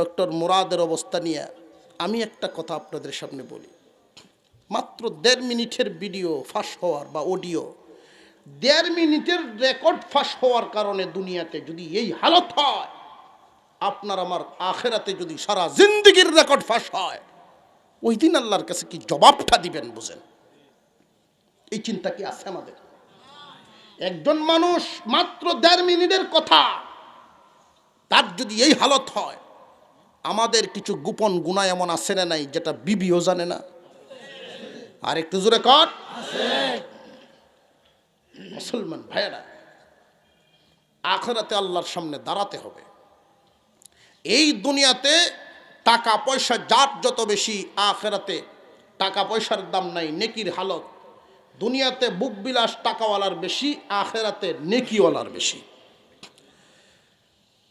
Doctor মুরাদের অবস্থা নিয়ে আমি একটা কথা আপনাদের সামনে বলি। মাত্র দেড় মিনিটের ভিডিও ফাঁস হওয়ার বা অডিও, দেড় মিনিটের রেকর্ড ফাঁস হওয়ার কারণে দুনিয়াতে যদি এই হালত হয়, আপনার আমার আখেরাতে যদি সারা জিন্দগির রেকর্ড ফাঁস হয়, ওই দিন আল্লাহর কাছে কি জবাবটা দিবেন বুঝেন? এই চিন্তা কি আছে আমাদের? একজন মানুষ মাত্র দেড় মিনিটের কথা, তার যদি এই হালত হয় আমাদের কিছু গোপন গুণা এমন আছে না নাই যেটা বিবিও জানে না? আর একটু জোরে কর। মুসলমান ভাইয়েরা, আখরাতে আল্লাহর সামনে দাঁড়াতে হবে। এই দুনিয়াতে টাকা পয়সা যার যত বেশি, আখেরাতে টাকা পয়সার দাম নাই, নেকির হালত। দুনিয়াতে বুক বিলাস টাকাওয়ালার বেশি, আখেরাতে নেকিওয়ালার বেশি।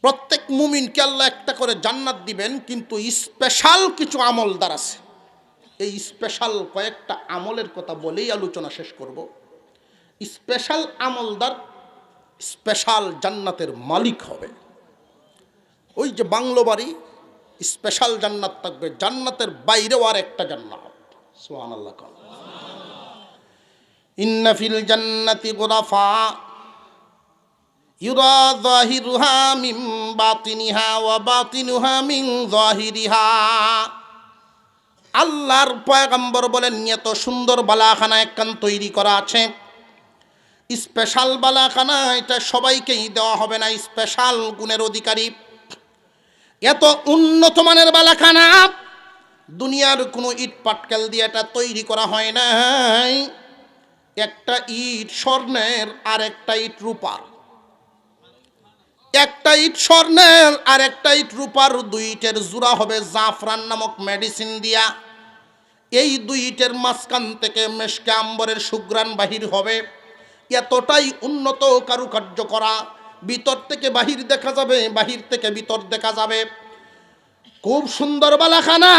প্রত্যেক মুমিনকে আল্লাহ একটা করে জান্নাত দিবেন, কিন্তু স্পেশাল কিছু আমলদার আছে। এই স্পেশাল কয়েকটা আমলের কথা বলেই আলোচনা শেষ করব। স্পেশাল আমলদার স্পেশাল জান্নাতের মালিক হবে। ওই যে বাংলো বাড়ি স্পেশাল জান্নাত থাকবে, জান্নাতের বাইরেও আর একটা জান্নাত। সোহান আল্লাহ ইন্নাফিল জান্নাতি গোরাফা ইউরা জাহিরুহা মিন বাতিনিহা ওয়া বাতিনুহা মিন জাহিরিহা। আল্লাহর পয়গম্বর বলেন এত সুন্দর বালাখানা একখান তৈরি করা আছে। স্পেশাল বালাখানা, এটা সবাইকেই দেওয়া হবে না, স্পেশাল গুণের অধিকারী। এত উন্নত মানের বালাখানা, দুনিয়ার কোনো ইট পাটকেল দিয়ে এটা তৈরি করা হয় নাই। একটা ইট স্বর্ণের আর একটা ইট রূপার। একটা ইট স্বর্ণের আর একটা ইট রূপার, দুই ইটের জোড়া হবে জাফরান নামক মেডিসিন দিয়া। এই দুই ইটের মাঝখান থেকে মেশকে আম্বরের সুগ্রাণ বাহির হবে। এতটাই উন্নত কারুকার্য করা, ভিতর থেকে বাহির দেখা যাবে, বাহির থেকে ভিতর দেখা যাবে। খুব সুন্দর বালাখানা।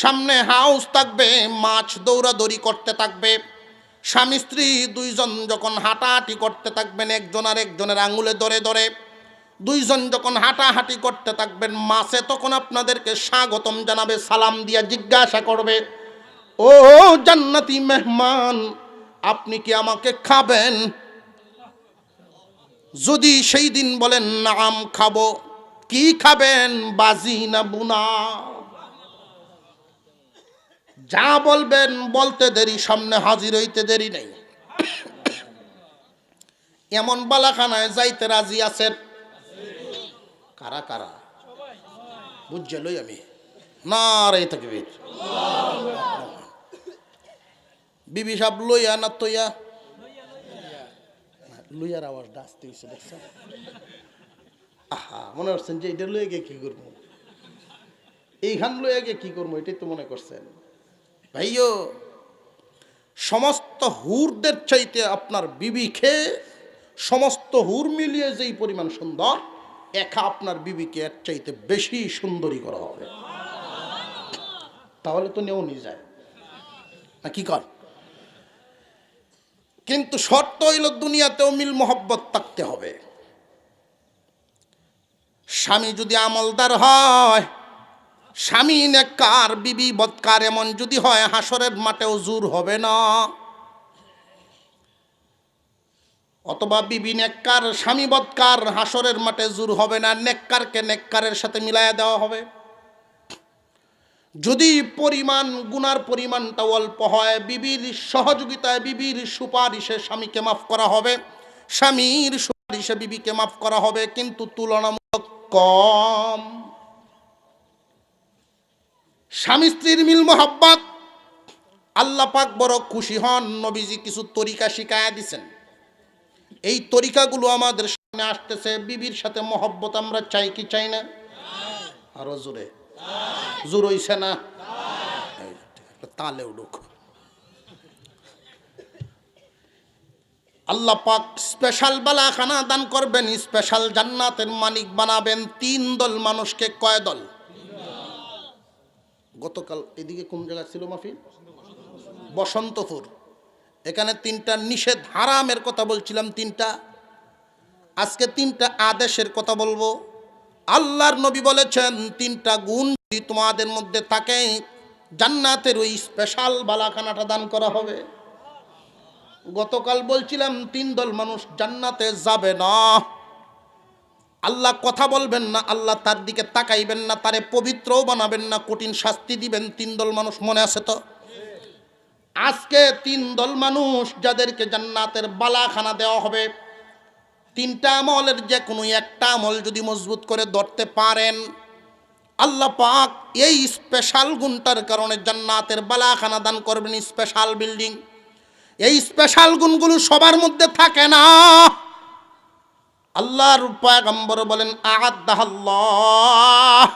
সামনে হাউস থাকবে, মাছ দৌড়াদৌড়ি করতে থাকবে। স্বামী স্ত্রী দুইজন যখন হাঁটাহাঁটি করতে থাকবেন, একজন আর একজনের আঙুলে ধরে ধরে। দুইজন যখন হাঁটাহাঁটি করতে থাকবেন, মাসে তখন আপনাদেরকে স্বাগতম জানাবে, সালাম দিয়া জিজ্ঞাসা করবে, ও জান্নাতি মেহমান, আপনি কি আমাকে খাবেন? যদি সেই দিন বলেন, নাম খাব। কি খাবেন? বাজি না বুনা। যা বলবেন, বলতে দেরি, সামনে হাজির হইতে দেরি নেই। এমন বালাখানায় যাইতে রাজি আছেন? কারা কারা? বুঝছে লই আমি। না রে থাকবে বিবি সাহেব লইয়া না তৈয়া? লইয়ার আওয়াজটা আসতে হয়েছে দেখছেন? আহা, মনে করছেন যে এটা লইয়া গিয়ে কি করব? এইখান লইয়া গিয়ে কি করব, এটাই তো মনে করছেন। ভাইও সমস্ত হুরদের চাইতে আপনার বিবি খেয়ে সমস্ত হুর মিলিয়ে যেই পরিমাণ সুন্দর, একা আপনার বিবিকে এর চাইতে বেশি সুন্দরী করা হবে। তাহলে তো নেও নিয়ে যায়। না কি কর? কিন্তু শর্ত হইল দুনিয়াতেও মিল মোহব্বত থাকতে হবে। স্বামী যদি আমলদার হয় স্বামী নেককার, বিবি বৎকার এমন যদি হয়, হাসরের মাঠেও জোর হবে না। অথবা বিবি নেককার, স্বামী বৎকার, হাসরের মাঠে জোর হবে না, নেককারকে নেককারের সাথে মিলাইয়া দেওয়া হবে। যদি পরিমাণ, গুনার পরিমাণটা অল্প হয়, বিবির সহযোগিতায়, বিবির সুপারিশে স্বামীকে মাফ করা হবে। স্বামীর সুপারিশে বিবিকে মাফ করা হবে, কিন্তু তুলনামূলক কম। স্বামী স্ত্রীর মিল মোহাব্বত। আল্লাহ পাক বড় খুশি হন, নবীজি কিছু তরিকা শিখায়া দিছেন। এই তরিকাগুলো আমাদের সামনে আসতেছে, বিবির সাথে মহব্বত আমরা চাই কি চাই না? আরও জোরে। জোর হইছে না? তালে উঠুক আল্লাহ পাক স্পেশাল বালাখানা দান করবেন স্পেশাল জান্নাতের মালিক বানাবেন তিন দল মানুষকে কয় দল? গতকাল এদিকে কোন জায়গা ছিল মাফিল বসন্তপুর। এখানে তিনটা নিষেধ হারামের কথা বলছিলাম, তিনটা। আজকে তিনটা আদেশের কথা বলব। আল্লাহর নবী বলেছেন, তিনটা গুণ যদি তোমাদের মধ্যে থাকে, জান্নাতের ওই স্পেশাল বালাখানাটা দান করা হবে। গতকাল বলছিলাম, তিন দল মানুষ জান্নাতে যাবে না। আল্লাহ কথা বলবেন না, আল্লাহ তার দিকে তাকাইবেন না, তারে পবিত্রও বানাবেন না, কঠিন শাস্তি দিবেন, তিন দল মানুষ মনে আছে তো? আজকে তিন দল মানুষ যাদেরকে জান্নাতের বালাখানা দেওয়া হবে, তিনটা আমলের যে কোনো একটা আমল যদি মজবুত করে ধরতে পারেন, আল্লাহ পাক এই স্পেশাল গুণটার কারণে জান্নাতের বালাখানা দান করবেন স্পেশাল বিল্ডিং এই স্পেশাল গুণগুলো সবার মধ্যে থাকে না। আল্লাহর পয়গম্বর বলেন আল্লাহ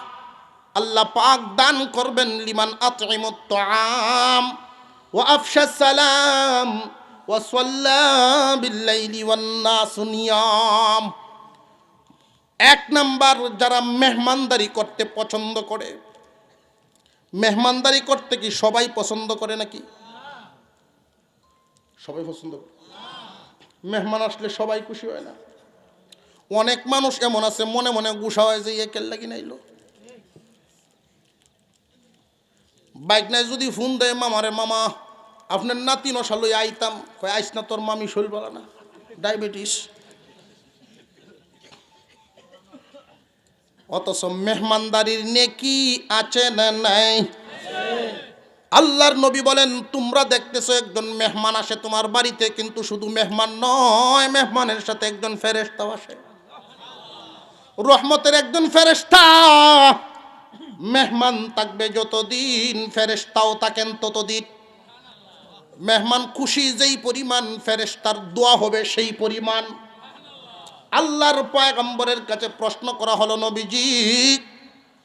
আল্লাহ পাক দান করবেন লিমান আতইমুত তাআম, ওয়া আফশাস সালাম, ওয়া সাল্লা বিল্লাইলি ওয়ান নাস নিয়াম। এক নাম্বার যারা মেহমানদারি করতে পছন্দ করে, মেহমানদারি করতে কি সবাই পছন্দ করে নাকি? সবাই পছন্দ করে। মেহমান আসলে সবাই খুশি হয় না। অনেক মানুষ এমন আছে, মনে মনে গুসা হয় যে, একের লাগি নাইলো। বাইক নাই যদি ফোন দেয় মামারে মামা, আপনার নাতি নশা লই আইতাম। কয়, আইস না তোর মামি শৈল বলা না, ডায়াবেটিস। অথচ মেহমানদারির নেকি আছে না নাই? আল্লাহর নবী বলেন, তোমরা দেখতেছো একজন মেহমান আসে তোমার বাড়িতে, কিন্তু শুধু মেহমান নয়, মেহমানের সাথে একজন ফেরেস্তাও আসে। রহমতের একজন ফেরেস্তা মেহমান থাকবে যতদিন ফেরেস্তাও থাকেন ততদিন। মেহমান খুশি যেই পরিমাণ ফেরেস্তার দোয়া হবে সেই পরিমাণ। আল্লাহর পয়গম্বরের কাছে প্রশ্ন করা হলো, নবীজি,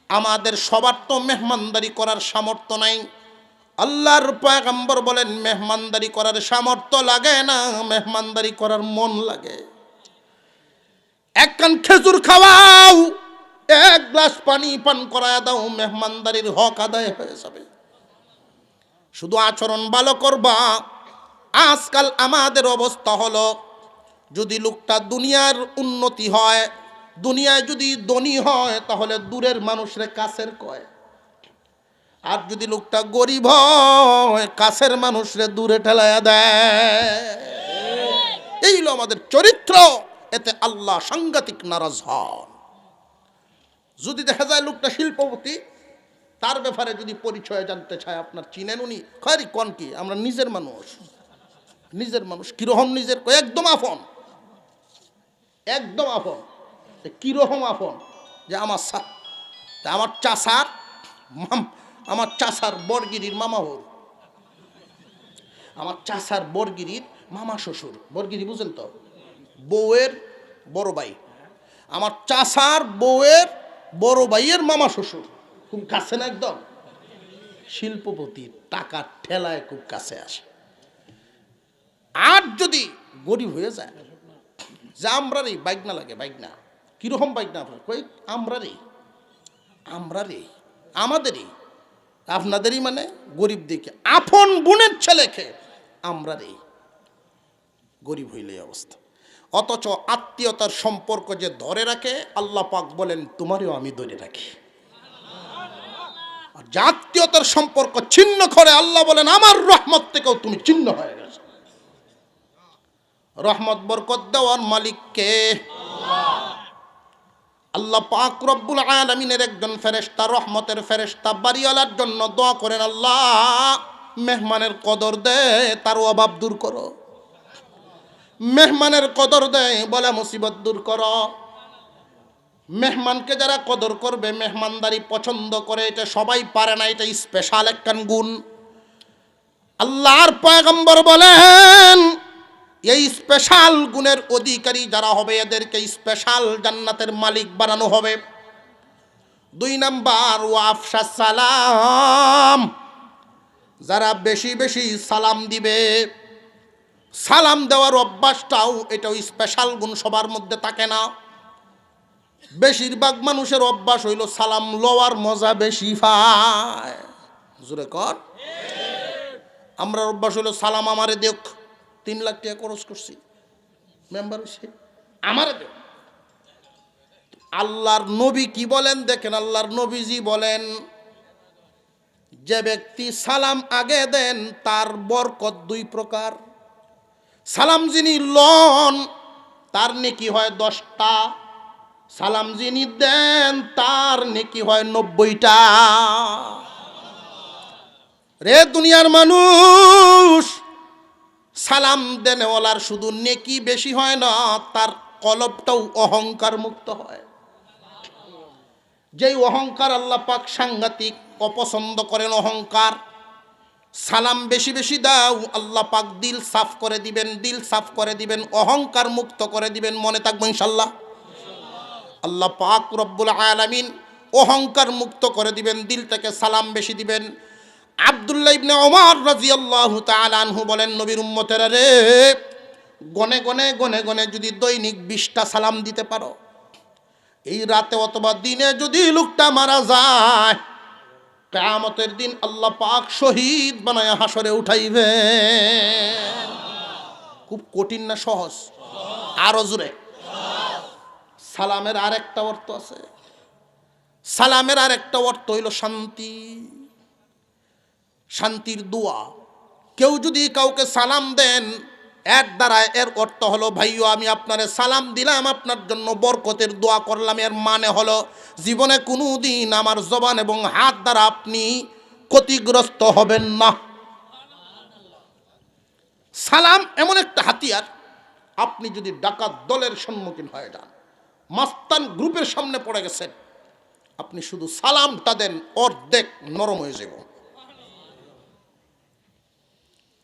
আমাদের সবার তো মেহমানদারি করার সামর্থ্য নাই। আল্লাহর পয়গম্বর বলেন, মেহমানদারি করার সামর্থ্য লাগে না, মেহমানদারি করার মন লাগে। এক কান খেজুর খাওয়াও, এক গ্লাস পানি পান করায় দাও, মেহমানদারির হক আদায় হয়ে যাবে। শুধু আচরণ ভালো করবা। আজকাল আমাদের অবস্থা হলো, যদি লোকটা দুনিয়ার উন্নতি হয়, দুনিয়ায় যদি ধনী হয়, তাহলে দূরের মানুষরে কাছের কয়। আর যদি লোকটা গরিব হয়, কাছের মানুষরে দূরে ঠেলায় দেয়। এই হলো আমাদের চরিত্র। এতে আল্লাহ সাংঘাতিক নারাজ হন। যদি দেখা যায় লোকটা শিল্পপতি, তার ব্যাপারে যদি পরিচয় জানতে চায় আপনার, চিনেন উনি? খারি কন কি? আমরা নিজের মানুষ। নিজের মানুষ। কীরকম নিজের? একদম আফন একদম আফন যে কীরকম আফন যে আমার আমার চাষার আমার চাষার বরগিরির মামা হল আমার চাষার বরগিরির মামা শ্বশুর। বরগিরি বুঝেন তো? বউয়ের বড় ভাই। আমার চাষার বউয়ের বড় ভাইয়ের মামা শ্বশুর, খুব কাছে না একদম। শিল্পপতি টাকার ঠেলায় খুব কাছে আসে। আর যদি গরিব হয়ে যায়, যে আমরারই বাইক না লাগে, বাইক না। কীরকম বাইক না আপনার? কই, আমরারই। আমরারই, আমাদেরই। আপনাদেরই মানে গরিব দেখে আপন বোনের ছেলেকে আমরারই। গরিব হইলে অবস্থা। অথচ আত্মীয়তার সম্পর্ক যে ধরে রাখে, আল্লাহ পাক বলেন, তোমারও আমি ধরে রাখি। আর যে আত্মীয়তার সম্পর্ক ছিন্ন করে, আল্লাহ বলেন, আমার রহমত থেকেও তুমি ছিন্ন হয়ে গেছো। রহমত, বরকত দেওয়ার মালিককে আল্লাহ। পাক রব্বুল আলমিনের একজন ফেরেস্তা রহমতের ফেরেস্তা বাড়িওয়ালার জন্য দোয়া করেন, আল্লাহ, মেহমানের কদর দে, তার অভাব দূর করো। মেহমানের কদর দেয় বলে মুসিবত দূর করো। মেহমানকে যারা কদর করবে, মেহমানদারি পছন্দ করে, এটা সবাই পারে না, এটা স্পেশাল একখান গুণ। আল্লাহর পয়গম্বর বলেন, এই স্পেশাল গুণের অধিকারী যারা হবে, এদেরকে স্পেশাল জান্নাতের মালিক বানানো হবে। দুই নাম্বার ওয়াফসা সালাম। যারা বেশি বেশি সালাম দিবে সালাম দেওয়ার অভ্যাসটাও এটাও স্পেশাল গুণ সবার মধ্যে থাকে না। বেশিরভাগ মানুষের অভ্যাস হইল সালাম লওয়ার মজা বেশি পায়। জোরে কর। আমরা অভ্যাস হইল সালাম আমারে দেখ তিন লাখ টাকা খরচ করছি। মেম্বার হয়েছে আমারে আল্লাহর নবী কি বলেন? দেখেন আল্লাহর নবীজি বলেন, যে ব্যক্তি সালাম আগে দেন, তার বরকত দুই প্রকার। সালাম যিনি লন, তার নেকি হয় দশটা। সালাম যিনি দেন, তার নেকি হয় নব্বইটা। রে দুনিয়ার মানুষ, সালাম দেনেওয়ালার শুধু নেকি বেশি হয় না, তার কলবটাও অহংকার মুক্ত হয়। যেই অহংকার আল্লাহ পাক সাংঘাতিক অপছন্দ করেন অহংকার সালাম বেশি বেশি দাও, আল্লাহ পাক দিল সাফ করে দিবেন, দিল সাফ করে দিবেন, অহংকার মুক্ত করে দিবেন, মনে থাকব ইনশাল্লাহ। আল্লাহ পাক রব্বুল আলামিন অহংকার মুক্ত করে দিবেন দিল থেকে সালাম বেশি দিবেন। আবদুল্লাহ ইবনে ওমর রাদিয়াল্লাহু তাআলা আনহু বলেন, নবীর উম্মতেরা রে, গনে গনে গনে গনে যদি দৈনিক বিশটা সালাম দিতে পারো, এই রাতে অথবা দিনে যদি লোকটা মারা যায় কেয়ামতের দিন আল্লাহ পাক শহীদ বানায় হাসরে উঠাইবে। খুব কঠিন না, সহজ? আরও জোরে। সালামের আরেকটা অর্থ আছে। সালামের আরেকটা অর্থ হইল শান্তি। শান্তির দোয়া। কেউ যদি কাউকে সালাম দেন এর দ্বারা এর অর্থ হলো ভাইও আমি আপনারে সালাম দিলাম, আপনার জন্য বরকতের দোয়া করলাম। এর মানে হলো, জীবনে কোনো দিন আমার জবান এবং হাত দ্বারা আপনি ক্ষতিগ্রস্ত হবেন না। সালাম এমন একটা হাতিয়ার, আপনি যদি ডাকাত দলের সম্মুখীন হয়ে যান, মাস্তান গ্রুপের সামনে পড়ে গেছেন, আপনি শুধু সালামটা দেন, অর্ধেক নরম হয়ে যাব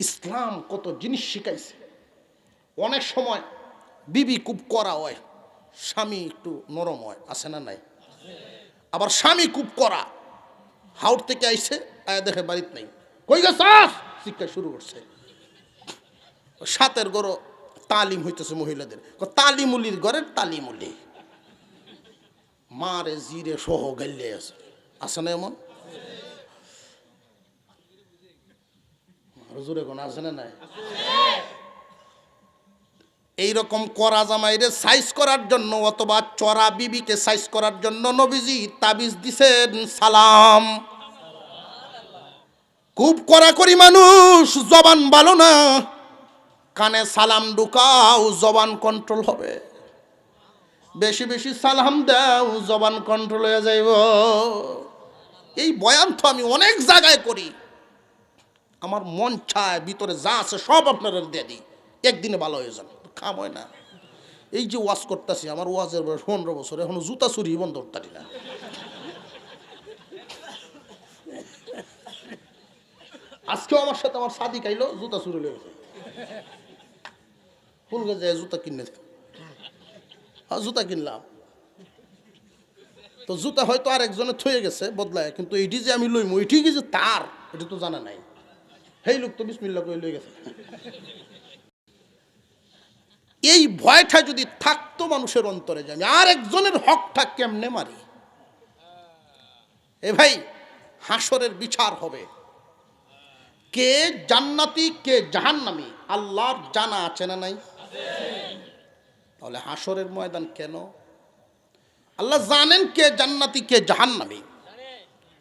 ইসলাম কত জিনিস শিখাইছে। অনেক সময় বিবি খুব করা হয়, স্বামী একটু নরম হয়, আছে না নাই? আবার স্বামী খুব করা হাউট থেকে আইছে, আয়া দেখে বাড়িতে নাই। কই গেছাস? শিক্ষা শুরু করছে। সাতের গড় তালিম হইতেছে মহিলাদের। তালিমুলির ঘরের তালিমুলি। মারে জিরে সহ গাইলে আছে। আছে না এমন? হুজুরে কোন আছে না নাই? এইরকম করা জামাইরে সাইজ করার জন্য অথবা চড়া বিবিকে সাইজ করার জন্য নবীজি তাবিজ দিছেন, সালাম। খুব কড়াকড়ি মানুষ, জবান ভালো না। কানে সালাম ঢুকাও, জবান কন্ট্রোল হবে। বেশি বেশি সালাম দাও, জবান কন্ট্রোল হয়ে যাইব। এই বয়ান তো আমি অনেক জায়গায় করি। আমার মন চায়, ভিতরে যা আছে সব আপনারা দিয়ে দিই। একদিনে ভালো হয়ে যান কাম হয় না। এই যে ওয়াজ করতেছি, আমার ওয়াজের বয়স পনেরো বছর, এখনও জুতা চুরি বন্ধ করতারি না। আজকেও আমার সাথে আমার সাদি খাইলো, জুতা চুরি লেগেছে ফুল গেছে জুতা কিনে জুতা কিনলাম। তো জুতা হয়তো আর একজনে থয়ে গেছে, বদলায়, কিন্তু এইটি যে আমি লইমু এটি কি যে তার, এটা তো জানা নাই। সেই লোক তো বিসমিল্লা করে লই গেছে। এই ভয়টা যদি থাকতো মানুষের অন্তরে যে আমি আর একজনের হকটা কেমনে মারি? এ ভাই, হাসরের বিচার হবে। কে জান্নাতি, কে জাহান্নামি, আল্লাহর জানা আছে না নাই? তাহলে হাসরের ময়দান কেন? আল্লাহ জানেন কে জান্নাতি, কে জাহান্নামি।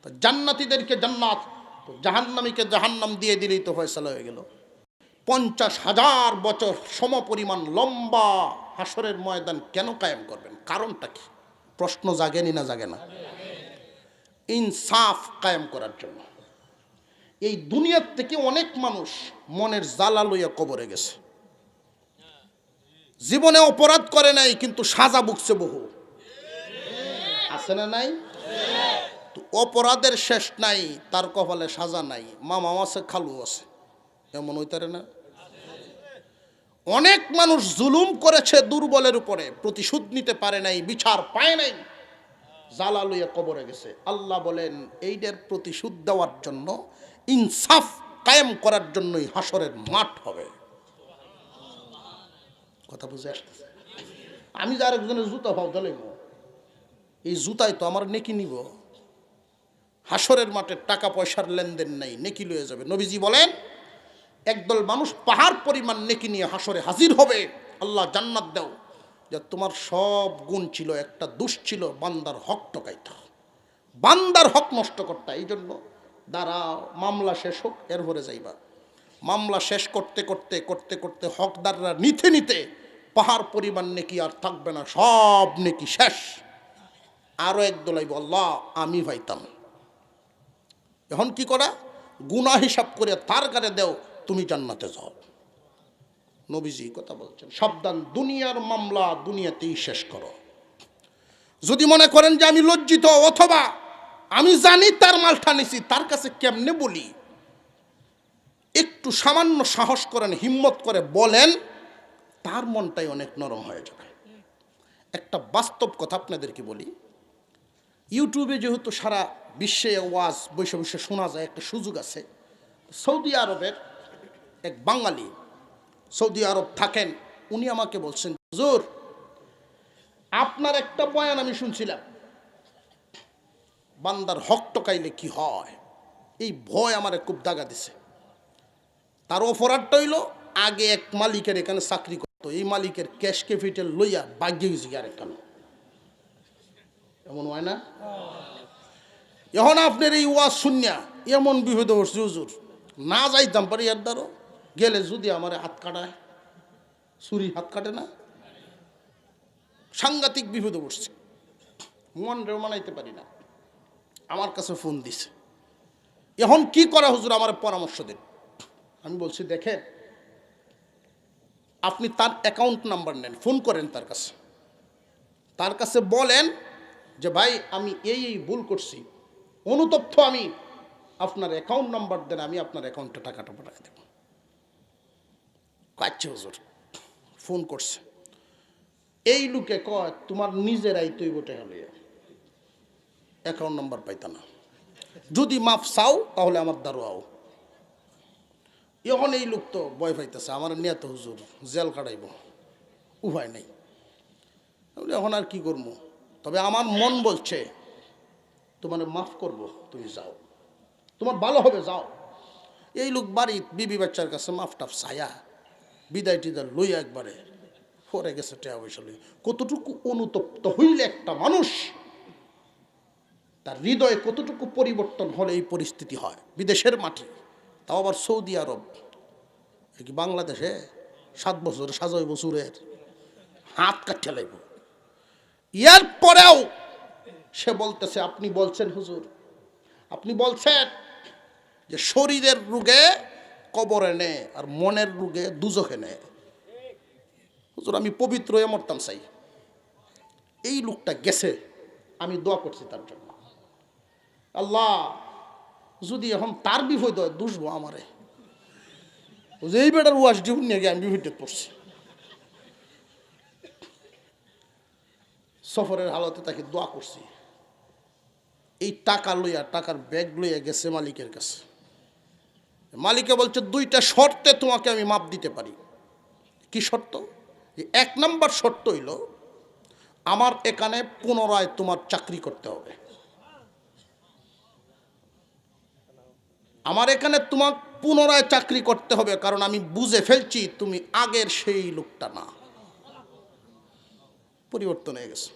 তো জান্নাতিদেরকে জান্নাত, জাহান্নামীকে জাহান্নাম দিয়ে দিলেই তো ফয়সালা হয়ে গেল। পঞ্চাশ হাজার বছর সমপরিমাণ লম্বা হাসরের ময়দান কেন কায়েম করবেন? কারণটা কি? প্রশ্ন জাগেনি না জাগে না? ইনসাফ কায়েম করার জন্য। এই দুনিয়ার থেকে অনেক মানুষ মনের জ্বালা লইয়া কবরে গেছে। জীবনে অপরাধ করে নাই, কিন্তু সাজা বুকছে বহু। আছে না নাই? অপরাধের শেষ নাই, তার কপালে সাজা নাই। মামাও আছে খালু আছে। এমন হইতারে না? অনেক মানুষ জুলুম করেছে দুর্বলের উপরে, প্রতিশোধ নিতে পারে নাই, বিচার পায় নাই। জ্বালা লইয়া কবরে গেছে। আল্লাহ বলেন এইটার প্রতিশোধ দেওয়ার জন্য, ইনসাফ কায়েম করার জন্যই হাসরের মাঠ হবে। কথা বুঝে আসতেছে। আমি যার একজনের জুতা ভাব দিলাম, এই জুতাই তো আমার নেকি নিব। হাসরের মাঠে টাকা পয়সার লেনদেন নাই, নেকি লয়ে যাবে। নবীজি বলেন একদল মানুষ পাহাড় পরিমাণ নেকি নিয়ে হাসরে হাজির হবে, আল্লাহ জান্নাত দাও। যে তোমার সব গুণ ছিল, একটা দুষ ছিল, বান্দার হক টকাইত বান্দার হক নষ্ট করতা এই জন্য দাঁড়াও, মামলা শেষ হোক, এরপরে যাইবা। মামলা শেষ করতে করতে করতে করতে হকদাররা নিতে নিতে পাহাড় পরিমাণ নেকি আর থাকবে না, সব নেকি শেষ। আরও এক দোলাইব আল্লাহ, আমি ভাইতাম। এখন কি করা? গুণা হিসাব করে তার কারে দেও তুমি জান্নাতে যাও। নবীজি কথা বলছেন, সাবধান, দুনিয়ার মামলা দুনিয়াতেই শেষ করো। যদি মনে করেন যে আমি লজ্জিত, অথবা আমি জানি তার মালটা নিছি, তার কাছে কেমনে বলি? একটু সামান্য সাহস করেন, হিম্মত করে বলেন, তার মনটাই অনেক নরম হয়ে যাবে। একটা বাস্তব কথা আপনাদেরকে বলি, ইউটিউবে যেহেতু সারা বিশ্বে ওয়াজ বৈশ্ব বৈশ্বে শোনা যায়, একটা সুযোগ আছে, সৌদি আরবের এক বাঙালি সৌদি আরব থাকেন, উনি আমাকে বলছেন জোর আপনার একটা বয়ান আমি শুনছিলাম। বান্দার হক টকাইলে কি হয়? এই ভয় আমার খুব দাগা দিছে। তার অপরাধটা হইল, আগে এক মালিকের এখানে চাকরি করতো। এই মালিকের ক্যাশ ক্যাপিটাল লইয়া বাগ্যে গেছে আর এখানে এমন হয় না? এখন আপনার এই ওয়াজ শুনিয়া এমন বিভেদ বসছে হুজুর। না যাইতাম পারি এর দ্বারও গেলে যদি আমার হাত কাটায়? ছুরি হাত কাটে না? সাংঘাতিক বিপদে বসছে মন রেও মানাইতে পারি না। আমার কাছে ফোন দিছে। এখন কি করা হুজুর আমার পরামর্শ দিন? আমি বলছি, দেখেন, আপনি তার অ্যাকাউন্ট নাম্বার নেন, ফোন করেন তার কাছে। তার কাছে বলেন যে, ভাই, আমি এই এই ভুল করছি। অনুতপ্ত আমি আপনার অ্যাকাউন্ট নাম্বার দেন, আমি আপনার অ্যাকাউন্টে টাকাটা পাঠিয়ে দেব। কাচ্ছে হুজুর, ফোন করছে। এই লোকে কয়, তোমার নিজেরাই তুই বটে হলে অ্যাকাউন্ট নাম্বার পাইতা না। যদি মাফ চাও, তাহলে আমার দ্বারও আও এখন এই লোক তো ভয় পাইতেছে, আমার নিয়ে তো হুজুর, জেল কাটাইব। উভয় নেই। এখন আর কি করব? তবে আমার মন বলছে, তোমার মাফ করব, তুমি যাও। তোমার ভালো হবে, যাও। এই লোক বাড়ি বিবি বাচ্চার কাছে মাফ টাফ ছায়া বিদায় টিদার লই একবারে পরে গেছে টেয়া পয়সা লই কতটুকু অনুতপ্ত হইলে একটা মানুষ, তার হৃদয়ে কতটুকু পরিবর্তন হলে এই পরিস্থিতি হয়? বিদেশের মাটি, তাও আবার সৌদি আরব। কি বাংলাদেশে? সাত বছর সাজয় বছরের হাত কাটিয়ে লাগব ইয়ার পরেও সে বলতেছে, আপনি বলছেন হুজুর, আপনি বলছেন যে শরীরের রোগে কবরে নে আর মনের রোগে দুজখে নে। হুজুর, আমি পবিত্র হয়ে মরতাম চাই। এই লোকটা গেছে, আমি দোয়া করছি তার জন্য। আল্লাহ, যদি এখন তার বিপদ হয়, দুষবো আমারে। এই বেটার ওয়াশ জীবন নিয়ে আমি বিপদে পড়ছি। সফরের হালতে তাকে দোয়া করছি। এই টাকা লইয়া, টাকার ব্যাগ লইয়া গেছে মালিকের কাছে। মালিকে বলছে, দুইটা শর্তে তোমাকে আমি মাপ দিতে পারি। কি শর্ত? এক নম্বর শর্ত হইল, আমার এখানে পুনরায় তোমার চাকরি করতে হবে। আমার এখানে তোমার পুনরায় চাকরি করতে হবে, কারণ আমি বুঝে ফেলছি তুমি আগের সেই লোকটা না। পরিবর্তন হয়ে গেছে।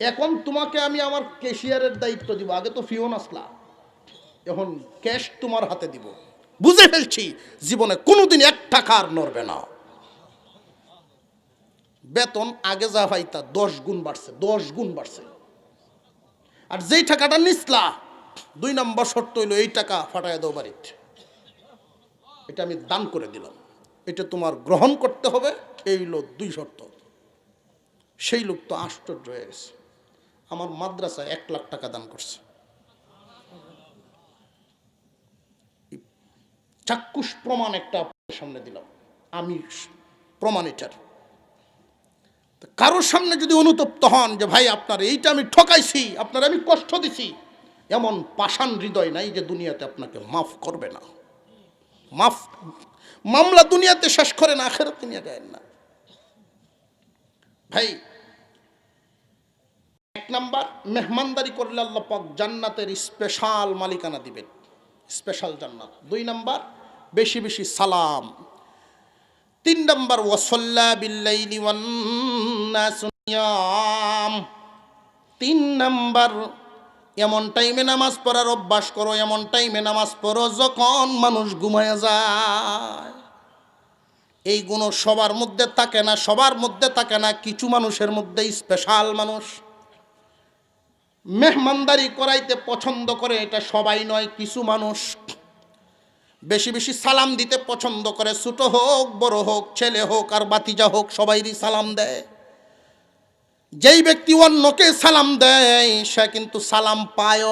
এখন তোমাকে আমি আমার ক্যাশিয়ারের দায়িত্ব দিব। আগে তো ফিওন আসলা এখন ক্যাশ তোমার হাতে দিব। বুঝে ফেলছি, জীবনে কোনোদিন এক টাকা আর নড়বে না। বেতন আগে যা পাইতা দশ গুণ বাড়ছে, দশ গুণ বাড়ছে। আর যেই টাকাটা নিসলা, দুই নম্বর শর্ত হইল এই টাকা ফাটায় দাও বাড়িতে। এটা আমি দান করে দিলাম। এটা তোমার গ্রহণ করতে হবে, এই হলো দুই শর্ত। সেই লোক তো আশ্চর্য হয়ে গেছে। আমার মাদ্রাসায় এক লাখ টাকা দান করছে। চাক্ষুষ প্রমাণ একটা সামনে দিলাম। আমি প্রমাণ এটার। কারোর সামনে যদি অনুতপ্ত হন যে, ভাই, আপনার এইটা আমি ঠকাইছি, আপনার আমি কষ্ট দিছি। এমন পাষাণ হৃদয় নাই যে, দুনিয়াতে আপনাকে মাফ করবে না। মাফ, মামলা দুনিয়াতে শেষ করে না আখেরাতে নিয়ে যায় না। ভাই, এক নাম্বার, মেহমানদারি করলে আল্লাহ জান্নাতের স্পেশাল মালিকানা দিবেন। স্পেশাল জান্নাত। দুই নাম্বার বেশি বেশি সালাম। তিন নম্বর, ওয়াসল্লা বিল্লাইলি ওয়ান্নাসু নিয়াম। তিন নম্বর, এমন টাইমে নামাজ পড়ার অভ্যাস করো, এমন টাইমে নামাজ পড়ো যখন মানুষ ঘুমায় যায়। এই গুণ সবার মধ্যে থাকে না, সবার মধ্যে থাকে না, কিছু মানুষের মধ্যে স্পেশাল মানুষ। মেহমানদারি করাইতে পছন্দ করে এটা সবাই নয়, কিছু মানুষ বেশি বেশি সালাম দিতে পছন্দ করে, ছোট হোক, বড় হোক, ছেলে হোক আর বাতিজা হোক, সবাইরই সালাম দেয়। যেই ব্যক্তি অন্যকে সালাম দেয়, সে কিন্তু সালাম পায়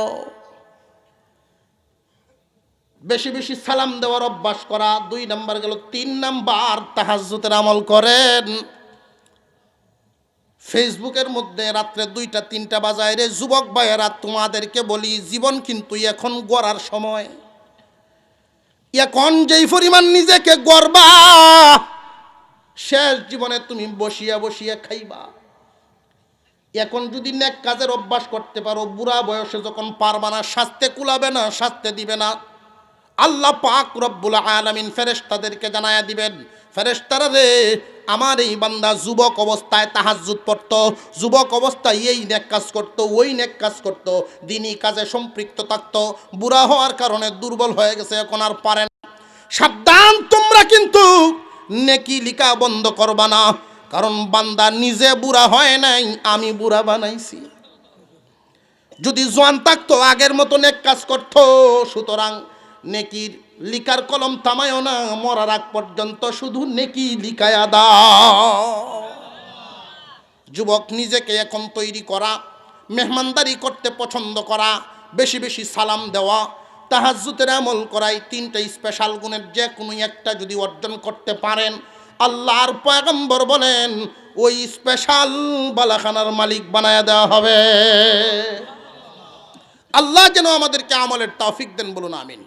বেশি বেশি সালাম দেওয়ার অভ্যাস করা, দুই নাম্বার গেল, তিন নাম্বার তাহাজ্জুতের আমল করেন। ফেসবুকের মধ্যে রাত্রে দুইটা, তিনটা বাজায়, রে যুবক ভাইয়েরা, তোমাদেরকে বলি, জীবন কিন্তু এখন গড়ার সময়। এখন যেই পরিমাণ নিজেকে গড়বা, শেষ জীবনে তুমি বসিয়া বসিয়া খাইবা। এখন যদি নেক কাজের অভ্যাস করতে পারো, বুড়া বয়সে যখন পারবা না, শাস্তে কুলাবে না, শাস্তে দিবে না, আল্লাহ পাক রব্বুল আলামিন ফেরেশতাদেরকে জানায়া দিবেন, ফেরেশতারা রে আমার এই বান্দা যুবক অবস্থায় তাহাজ্জুদ পড়ত। যুবক অবস্থায় এই নেক কাজ করত, ওই নেক কাজ করত। দিনই কাজে সম্পৃক্ত থাকতো। বুড়া হওয়ার কারণে দুর্বল হয়ে গেছে, এখন আর পারে না। সাবধান, তোমরা কিন্তু নেকি লিখা বন্ধ করবা না। কারণ বান্দা নিজে বুড়া হয় নাই, আমি বুড়া বানাইছি। যদি জোয়ান থাকতো, আগের মতো নেক কাজ করতো, সুতরাং নেকির লিকার কলম থামায়ও না, মরার আগ পর্যন্ত শুধু নেকি লিখায়া যুবক নিজেকে এখন তৈরি করা, মেহমানদারি করতে পছন্দ করা, বেশি বেশি সালাম দেওয়া তাহাজ্জুতের আমল করাই তিনটা স্পেশাল গুণের যে কোনো একটা যদি অর্জন করতে পারেন। আল্লাহর পয়গম্বর বলেন, ওই স্পেশাল বালাখানার মালিক বানায় দেওয়া হবে। আল্লাহ যেন আমাদেরকে আমলের তৌফিক দেন, বলুন আমিন।